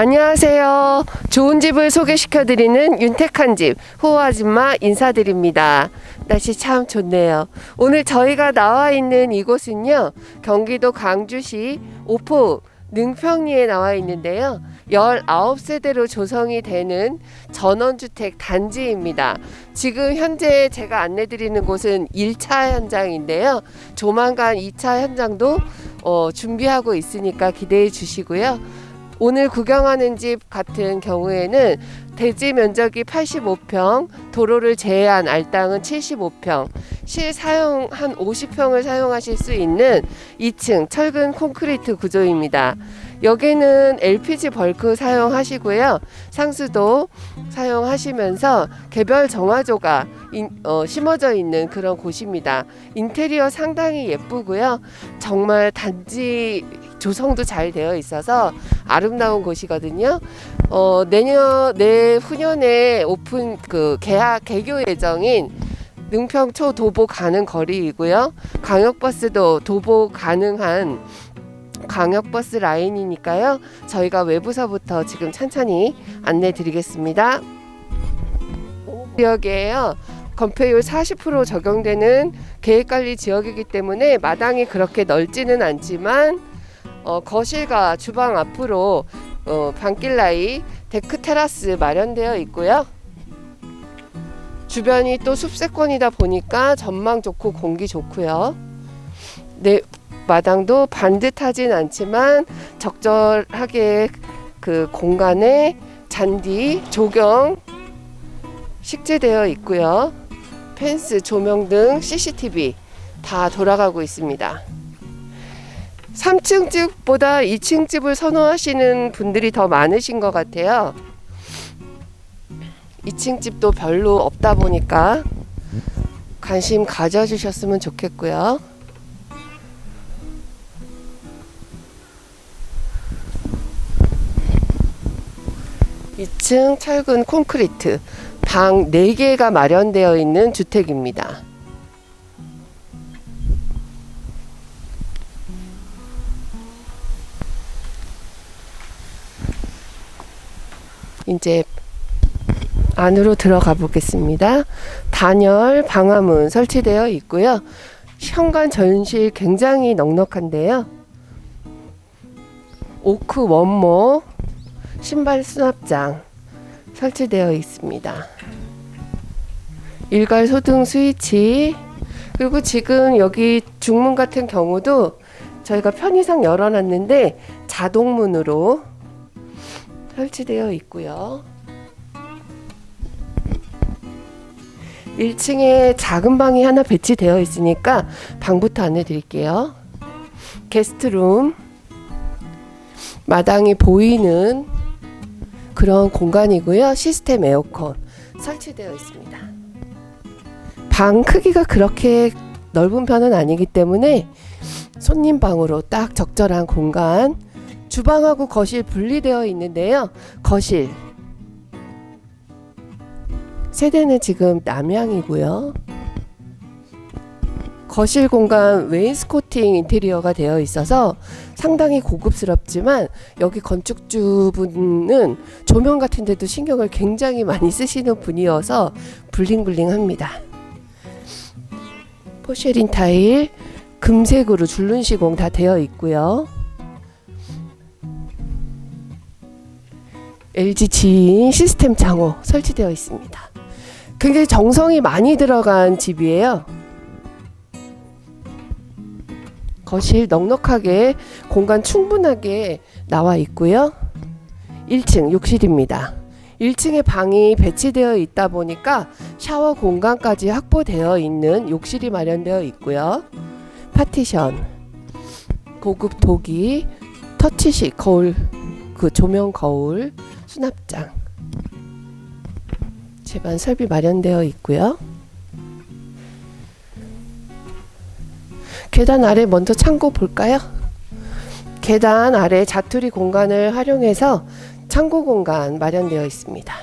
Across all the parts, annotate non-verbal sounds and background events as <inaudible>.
안녕하세요. 좋은 집을 소개시켜드리는 윤택한 집 호호 아줌마 인사드립니다. 날씨 참 좋네요. 오늘 저희가 나와 있는 이곳은요 경기도 광주시 오포 능평리에 나와 있는데요. 19세대로 조성이 되는 전원주택 단지입니다. 지금 현재 제가 안내 드리는 곳은 1차 현장인데요. 조만간 2차 현장도 어, 준비하고 있으니까 기대해 주시고요. 오늘 구경하는 집 같은 경우에는 대지 면적이 85평, 도로를 제외한 알땅은 75평, 실 사용 한 50평을 사용하실 수 있는 2층 철근 콘크리트 구조입니다. 여기는 LPG 벌크 사용하시고요. 상수도 사용하시면서 개별 정화조가 인- 어, 심어져 있는 그런 곳입니다. 인테리어 상당히 예쁘고요. 정말 단지 조성도 잘 되어 있어서 아름다운 곳이거든요. 어, 내년 내후년에 오픈 그 개학 개교 예정인 능평초 도보 가는 거리이고요. 광역버스도 도보 가능한 광역버스 라인이니까요. 저희가 외부서부터 지금 천천히 안내 드리겠습니다. 지역이에요. 건폐율 40% 적용되는 계획관리 지역이기 때문에 마당이 그렇게 넓지는 않지만 어, 거실과 주방 앞으로 어, 방길라이 데크 테라스 마련되어 있고요. 주변이 또 숲세권이다 보니까 전망 좋고 공기 좋고요. 네, 마당도 반듯하진 않지만 적절하게 그 공간에 잔디, 조경 식재되어 있고요. 펜스, 조명 등 CCTV 다 돌아가고 있습니다. 3층 집보다 2층 집을 선호하시는 분들이 더 많으신 것 같아요. 2층 집도 별로 없다 보니까 관심 가져주셨으면 좋겠고요. 이층 철근 콘크리트 방 4개가 마련되어 있는 주택입니다. 이제 안으로 들어가 보겠습니다. 단열 방화문 설치되어 있고요. 현관 전실 굉장히 넉넉한데요. 오크 원모 신발 수납장 설치되어 있습니다. 일괄 소등 스위치 그리고 지금 여기 중문 같은 경우도 저희가 편의상 열어놨는데 자동문으로 설치되어 있고요. 1층에 작은 방이 하나 배치되어 있으니까 방부터 안내 드릴게요. 게스트룸 마당이 보이는 그런 공간이고요. 시스템 에어컨 설치되어 있습니다. 방 크기가 그렇게 넓은 편은 아니기 때문에 손님 방으로 딱 적절한 공간. 주방하고 거실 분리되어 있는데요. 거실 세대는 지금 남향이고요. 거실 공간 웨인스코팅 인테리어가 되어 있어서 상당히 고급스럽지만 여기 건축주분은 조명 같은 데도 신경을 굉장히 많이 쓰시는 분이어서 블링블링합니다. 포쉐린 타일 금색으로 줄눈 시공 다 되어 있고요. LG 지인 시스템 장호 설치되어 있습니다. 굉장히 정성이 많이 들어간 집이에요. 거실 넉넉하게 공간 충분하게 나와 있고요. 1층 욕실입니다. 1층에 방이 배치되어 있다 보니까 샤워 공간까지 확보되어 있는 욕실이 마련되어 있고요. 파티션, 고급 도기, 터치식 거울, 그 조명 거울, 수납장, 집안 설비 마련되어 있고요. 계단 아래 먼저 창고 볼까요? 계단 아래 자투리 공간을 활용해서 창고 공간 마련되어 있습니다.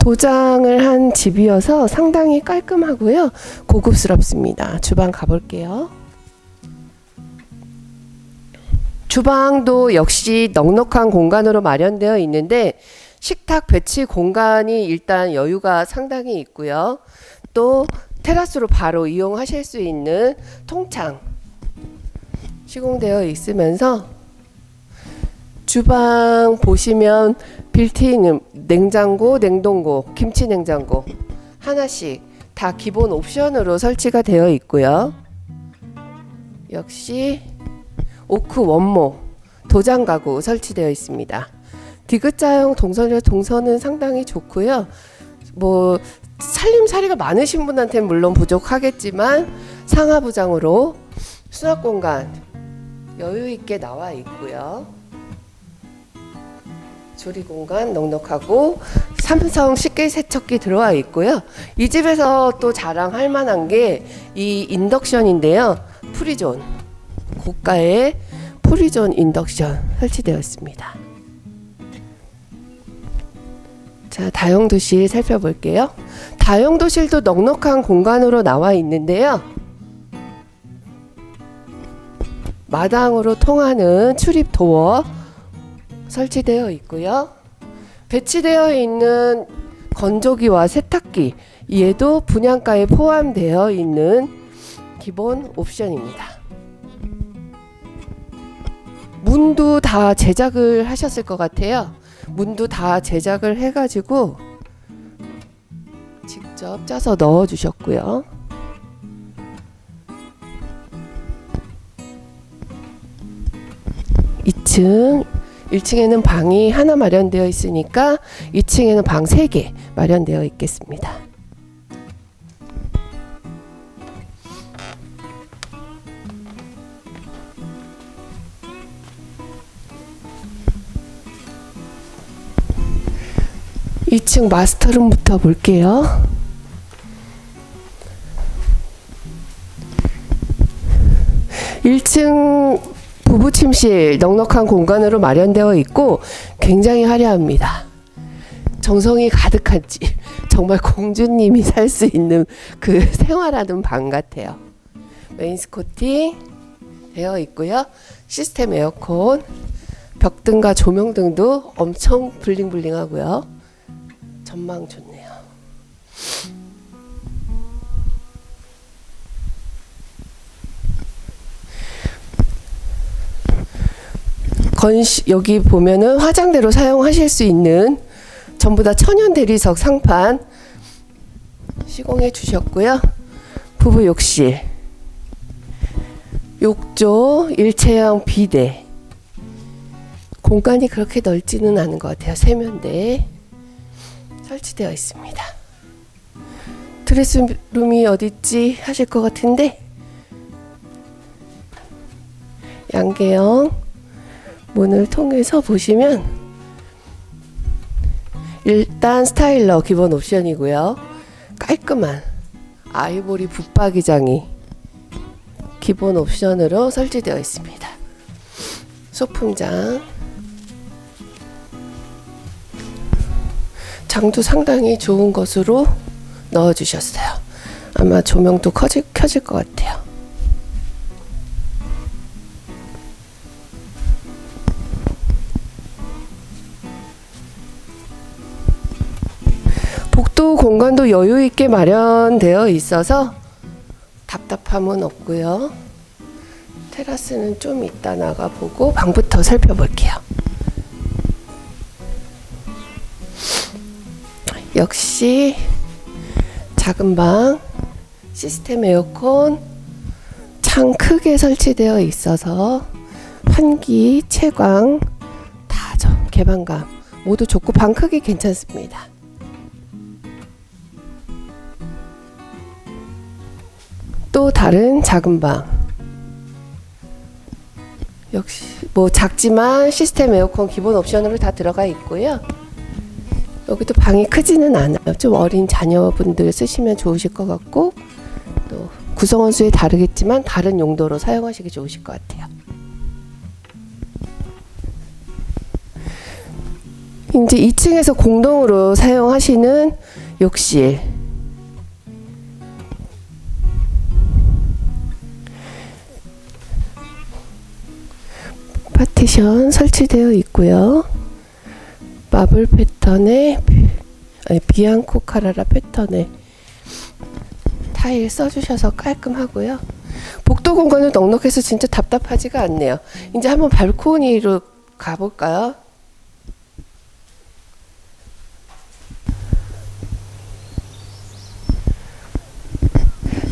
도장을 한 집이어서 상당히 깔끔하고요. 고급스럽습니다. 주방 가볼게요. 주방도 역시 넉넉한 공간으로 마련되어 있는데 식탁 배치 공간이 일단 여유가 상당히 있고요. 또 테라스로 바로 이용하실 수 있는 통창 시공되어 있으면서 주방 보시면 빌트인 냉장고, 냉동고, 김치 냉장고 하나씩 다 기본 옵션으로 설치가 되어 있고요. 역시 오크 원모 도장 가구 설치되어 있습니다. 디귿자형 동선 동선은 상당히 좋고요. 뭐 살림살이가 많으신 분한테는 물론 부족하겠지만 상하부장으로 수납 공간 여유 있게 나와 있고요. 조리 공간 넉넉하고 삼성 식기 세척기 들어와 있고요. 이 집에서 또 자랑할 만한 게 이 인덕션인데요. 프리존 고가의 프리존 인덕션 설치되어 있습니다. 자, 다용도실 살펴볼게요. 다용도실도 넉넉한 공간으로 나와 있는데요. 마당으로 통하는 출입 도어 설치되어 있고요. 배치되어 있는 건조기와 세탁기 얘도 분양가에 포함되어 있는 기본 옵션입니다. 문도 다 제작을 하셨을 것 같아요. 문도 다 제작을 해가지고 직접 짜서 넣어 주셨고요. 이층 1층에는 방이 하나 마련되어 있으니까 2층에는 방 3개 마련되어 있겠습니다. 이층 마스터룸부터 볼게요. 1층 부부 침실 넉넉한 공간으로 마련되어 있고 굉장히 화려합니다. 정성이 가득한 집. 정말 공주님이 살 수 있는 그 <laughs> 생활하는 방 같아요. 메인스코팅 되어 있고요. 시스템 에어컨, 벽등과 조명등도 엄청 블링블링하고요. 전망 좋네요. 건시 여기 보면은 화장대로 사용하실 수 있는 전부 다 천연 대리석 상판 시공해 주셨고요. 부부 욕실, 욕조, 일체형 비대. 공간이 그렇게 넓지는 않은 것 같아요. 세면대 설치되어 있습니다. 드레스룸이 어딨지 하실 것 같은데 양계형 문을 통해서 보시면 일단 스타일러 기본 옵션이고요. 깔끔한 아이보리 붙박이장이 기본 옵션으로 설치되어 있습니다. 소품장 장도 상당히 좋은 것으로 넣어주셨어요. 아마 조명도 커질, 켜질 것 같아요. 복도 공간도 여유 있게 마련되어 있어서 답답함은 없고요. 테라스는 좀 이따 나가 보고 방부터 살펴볼게요. 역시 작은 방 시스템 에어컨 창 크게 설치되어 있어서 환기, 채광 다저 개방감 모두 좋고 방 크기 괜찮습니다. 또 다른 작은 방. 역시 뭐 작지만 시스템 에어컨 기본 옵션으로 다 들어가 있고요. 여기도 방이 크지는 않아요. 좀 어린 자녀분들 쓰시면 좋으실 것 같고 또 구성원 수에 다르겠지만 다른 용도로 사용하시기 좋으실 것 같아요. 이제 2층에서 공동으로 사용하시는 욕실 파티션 설치되어 있고요. 마블 패턴의 비- 아니, 비앙코 카라라 패턴의 타일 써주셔서 깔끔하고요. 복도 공간은 넉넉해서 진짜 답답하지가 않네요. 이제 한번 발코니로 가볼까요?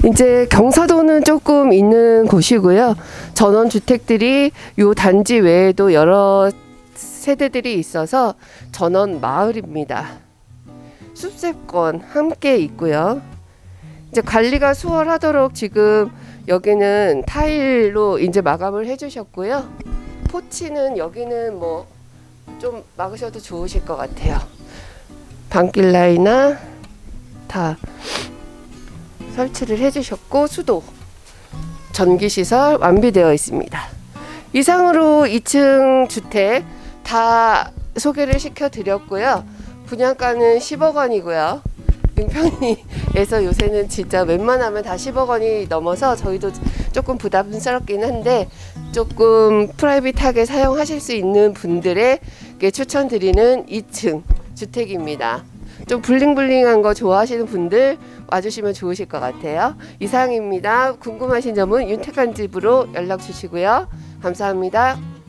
이제 경사도는 조금 있는 곳이고요. 전원 주택들이 요 단지 외에도 여러 세대들이 있어서 전원 마을입니다. 숲세권 함께 있고요. 이제 관리가 수월하도록 지금 여기는 타일로 이제 마감을 해주셨고요. 포치는 여기는 뭐 좀 막으셔도 좋으실 것 같아요. 방길 라인이나 다 설치를 해주셨고 수도 전기 시설 완비되어 있습니다. 이상으로 2층 주택 다 소개를 시켜 드렸고요. 분양가는 10억 원이고요. 민평리에서 요새는 진짜 웬만하면 다 10억 원이 넘어서 저희도 조금 부담스럽긴 한데 조금 프라이빗하게 사용하실 수 있는 분들에게 추천드리는 2층 주택입니다. 좀 블링블링한 거 좋아하시는 분들 와주시면 좋으실 것 같아요. 이상입니다. 궁금하신 점은 윤택한 집으로 연락 주시고요. 감사합니다.